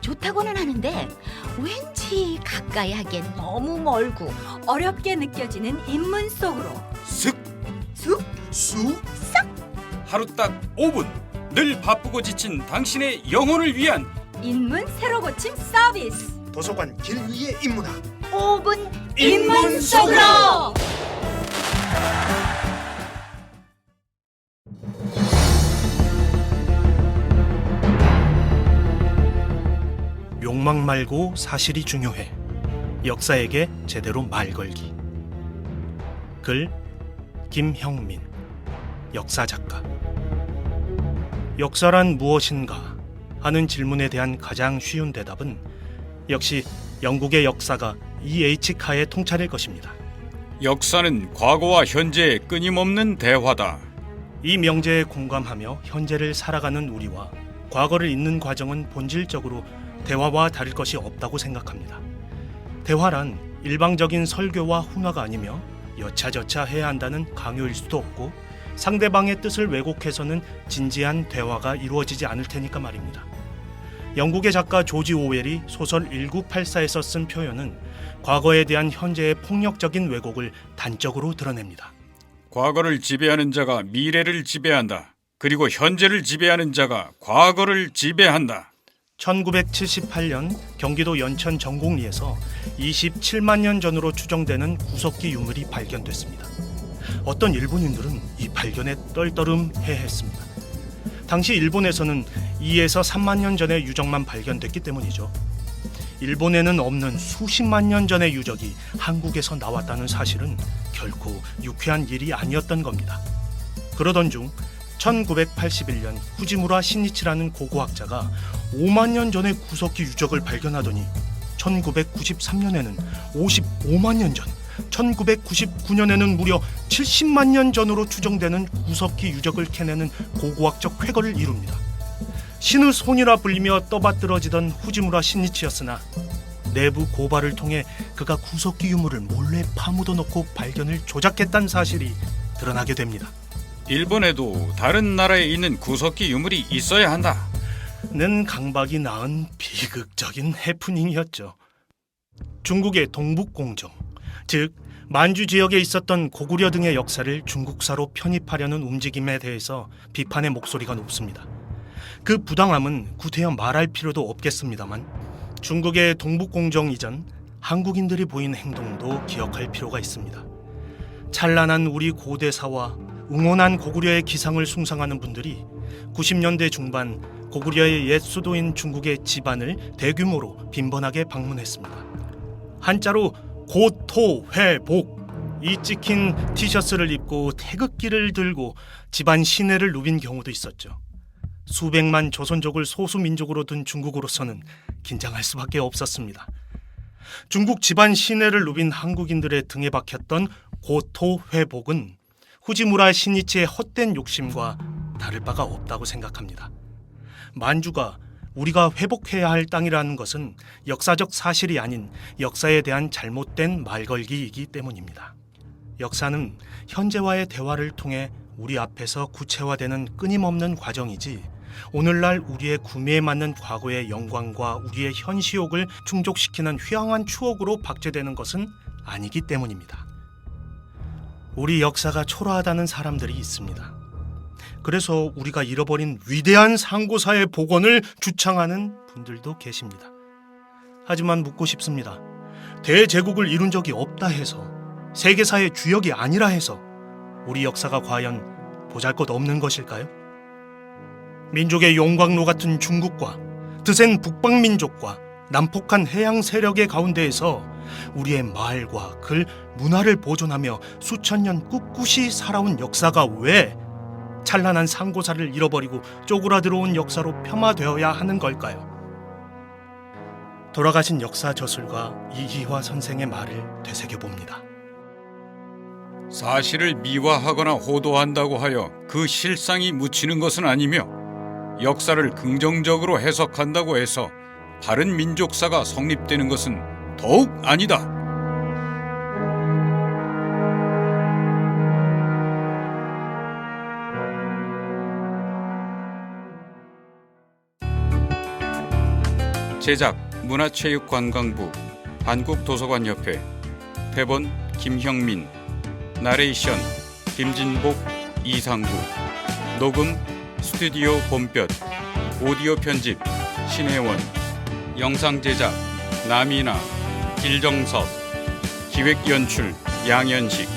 좋다고는 하는데 왠지 가까이 하기엔 너무 멀고 어렵게 느껴지는 인문 속으로. 슥, 쑥? 쑥, 하루 딱 5분. 늘 바쁘고 지친 당신의 영혼을 위한 인문 새로 고침 서비스. 도서관 길 위의 인문학 5분 인문 속으로 욕망 말고 사실이 중요해. 역사에게 제대로 말 걸기. 글 김형민 역사 작가. 역사란 무엇인가 하는 질문에 대한 가장 쉬운 대답은 역시 영국의 역사가 E.H. 카의 통찰일 것입니다. 역사는 과거와 현재의 끊임없는 대화다. 이 명제에 공감하며 현재를 살아가는 우리와 과거를 잇는 과정은 본질적으로 대화와 다를 것이 없다고 생각합니다. 대화란 일방적인 설교와 훈화가 아니며 여차저차 해야 한다는 강요일 수도 없고 상대방의 뜻을 왜곡해서는 진지한 대화가 이루어지지 않을 테니까 말입니다. 영국의 작가 조지 오웰이 소설 1984에서 쓴 표현은 과거에 대한 현재의 폭력적인 왜곡을 단적으로 드러냅니다. 과거를 지배하는 자가 미래를 지배한다. 그리고 현재를 지배하는 자가 과거를 지배한다. 1978년 경기도 연천 정곡리에서 27만 년 전으로 추정되는 구석기 유물이 발견됐습니다. 어떤 일본인들은 이 발견에 떨떠름해했습니다. 당시 일본에서는 2에서 3만 년 전의 유적만 발견됐기 때문이죠. 일본에는 없는 수십만 년 전의 유적이 한국에서 나왔다는 사실은 결코 유쾌한 일이 아니었던 겁니다. 그러던 중 1981년 후지무라 신이치라는 고고학자가 5만 년 전의 구석기 유적을 발견하더니 1993년에는 55만 년 전, 1999년에는 무려 70만 년 전으로 추정되는 구석기 유적을 캐내는 고고학적 쾌거를 이룹니다. 신의 손이라 불리며 떠받들어지던 후지무라 신이치였으나 내부 고발을 통해 그가 구석기 유물을 몰래 파묻어 놓고 발견을 조작했다는 사실이 드러나게 됩니다. 일본에도 다른 나라에 있는 구석기 유물이 있어야 한다. 는 강박이 낳은 비극적인 해프닝이었죠. 중국의 동북공정, 즉 만주 지역에 있었던 고구려 등의 역사를 중국사로 편입하려는 움직임에 대해서 비판의 목소리가 높습니다. 그 부당함은 구태여 말할 필요도 없겠습니다만 중국의 동북공정 이전 한국인들이 보인 행동도 기억할 필요가 있습니다. 찬란한 우리 고대사와 응원한 고구려의 기상을 숭상하는 분들이 90년대 중반 고구려의 옛 수도인 중국의 집안을 대규모로 빈번하게 방문했습니다. 한자로 고토회복 이 찍힌 티셔츠를 입고 태극기를 들고 집안 시내를 누빈 경우도 있었죠. 수백만 조선족을 소수 민족으로 둔 중국으로서는 긴장할 수밖에 없었습니다. 중국 집안 시내를 누빈 한국인들의 등에 박혔던 고토 회복은 후지무라 신이치의 헛된 욕심과 다를 바가 없다고 생각합니다. 만주가 우리가 회복해야 할 땅이라는 것은 역사적 사실이 아닌 역사에 대한 잘못된 말걸기이기 때문입니다. 역사는 현재와의 대화를 통해 우리 앞에서 구체화되는 끊임없는 과정이지 오늘날 우리의 구미에 맞는 과거의 영광과 우리의 현시욕을 충족시키는 휘황한 추억으로 박제되는 것은 아니기 때문입니다. 우리 역사가 초라하다는 사람들이 있습니다. 그래서 우리가 잃어버린 위대한 상고사의 복원을 주창하는 분들도 계십니다. 하지만 묻고 싶습니다. 대제국을 이룬 적이 없다 해서 세계사의 주역이 아니라 해서 우리 역사가 과연 보잘것 없는 것일까요? 민족의 용광로 같은 중국과 드센 북방민족과 난폭한 해양 세력의 가운데에서 우리의 말과 글, 문화를 보존하며 수천 년 꿋꿋이 살아온 역사가 왜 찬란한 상고사를 잃어버리고 쪼그라들어온 역사로 폄하되어야 하는 걸까요? 돌아가신 역사 저술가 이희화 선생의 말을 되새겨 봅니다. 사실을 미화하거나 호도한다고 하여 그 실상이 묻히는 것은 아니며 역사를 긍정적으로 해석한다고 해서 바른 민족사가 성립되는 것은 더욱 아니다. 제작 문화체육관광부 한국도서관협회 대본 김형민 나레이션 김진복 이상구 녹음 스튜디오 봄볕 오디오 편집 신혜원 영상 제작 남이나 길정섭 기획 연출 양현식